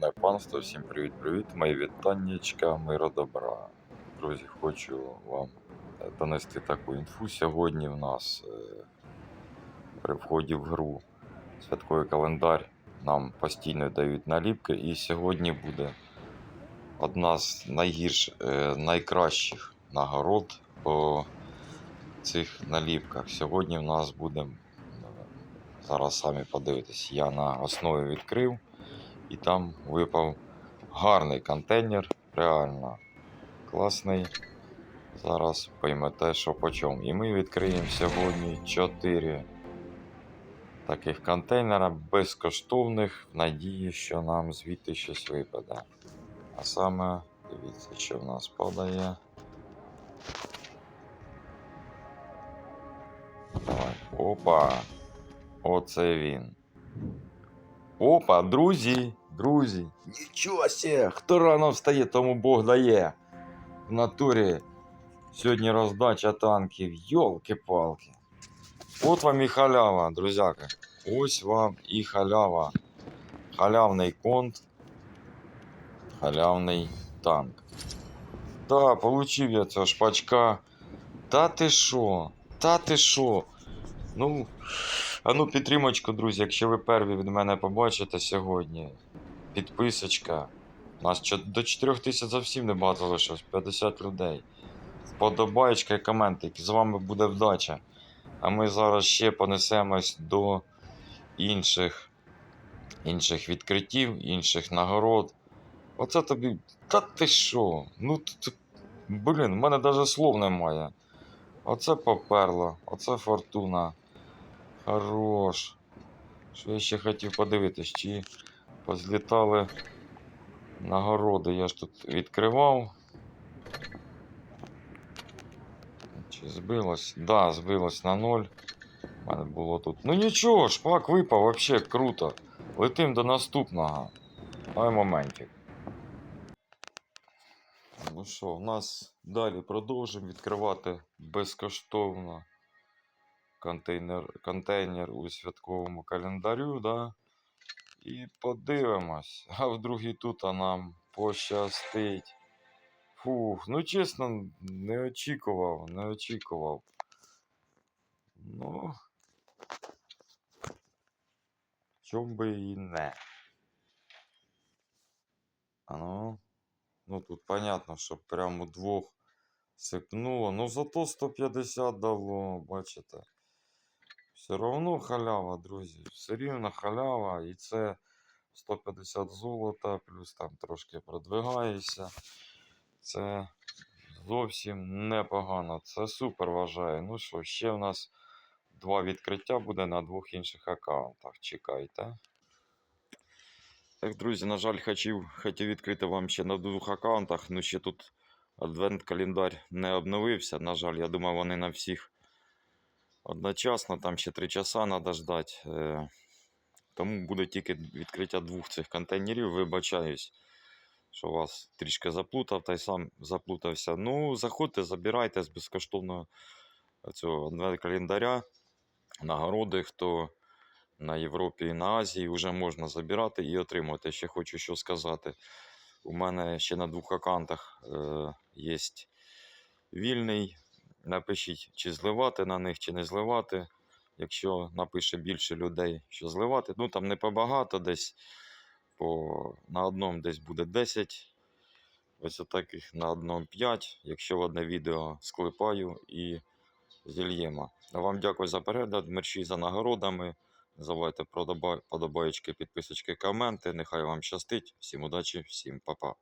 Шановне панство, всім привіт-привіт, мої вітаннячка, миро добра. Друзі, хочу вам е, донести таку інфу. Сьогодні в нас е, при вході в гру святковий календар нам постійно дають наліпки, і сьогодні буде одна з найгірш, е, найкращих нагород по цих наліпках. Сьогодні в нас буде, зараз самі подивитесь, я на основі відкрив. І там випав гарний контейнер, реально класний. Зараз поймете, що по чому. І ми відкриємо сьогодні 4 таких контейнера безкоштовних, в надії, що нам звідти щось випаде. А саме, дивіться, що в нас падає. Давай. Опа! Оце він. Опа, друзі, друзі. Нічого себе, хто рано встає, тому Бог дає. В натурі сьогодні роздача танків. Йолки-палки. От вам і халява, друзяки. Ось вам і халява. Халявний конт. Халявний танк. Та, получив я цього шпачка. Та ти що? Та ти що? Ну, а ну підтримочку, друзі, якщо ви перві від мене побачите сьогодні. Підписочка. У нас до 4 тисяч зовсім небагато залишилось, 50 людей. Вподобаєчка і коментик. З вами буде вдача. А ми зараз ще понесемось до інших, інших відкриттів, інших нагород. Оце тобі. Та ти що? Ну т- т- блін, в мене навіть слов немає. Оце поперло, оце фортуна. Хорош. Що я ще хотів подивитись, чи позлітали нагороди. Я ж тут відкривав. Чи збилось? Да, збилось на ноль. У мене було тут. Ну нічого, шпак випав, вообще круто. Летим до наступного. Ай моментик. Ну що, у нас далі продовжимо відкривати безкоштовно контейнер, контейнер у святковому календарю, да? І подивимось. А в другій тут нам пощастить. Фух, ну чесно, не очікував, не очікував. Ну. Чом би і не. А ну. Ну тут понятно, що прямо двох сипнуло. Ну зато 150 дало, бачите. Все равно халява, друзі. Все рівно халява. І це 150 золота, плюс там трошки продвигаєшся. Це зовсім непогано. Це супер вважаю. Ну що, ще в нас два відкриття буде на двох інших аккаунтах. Чекайте. Так, друзі, на жаль, хотів, хотів відкрити вам ще на двох аккаунтах. Ну ще тут адвент-календар не обновився. На жаль, я думав, вони на всіх одночасно. Там ще 3 часа треба ждати. Е, тому буде тільки відкриття двох цих контейнерів. Вибачаюсь, що вас трішки заплутав, та й сам заплутався. Ну, заходьте, забирайте з безкоштовного цього адвент-календаря. Нагороди, хто на Європі і на Азії вже можна забирати і отримувати. Ще хочу що сказати. У мене ще на двох аккаунтах е, є вільний. Напишіть, чи зливати на них, чи не зливати. Якщо напише більше людей, що зливати, ну там не побагато десь. По, на одному десь буде 10. Ось отаких на одному 5. Якщо в одне відео склепаю і зільємо. Вам дякую за перегляд. Мерчі за нагородами. Не забувайте про подобаєчки, підписочки, коменти. Нехай вам щастить. Всім удачі, всім па-па.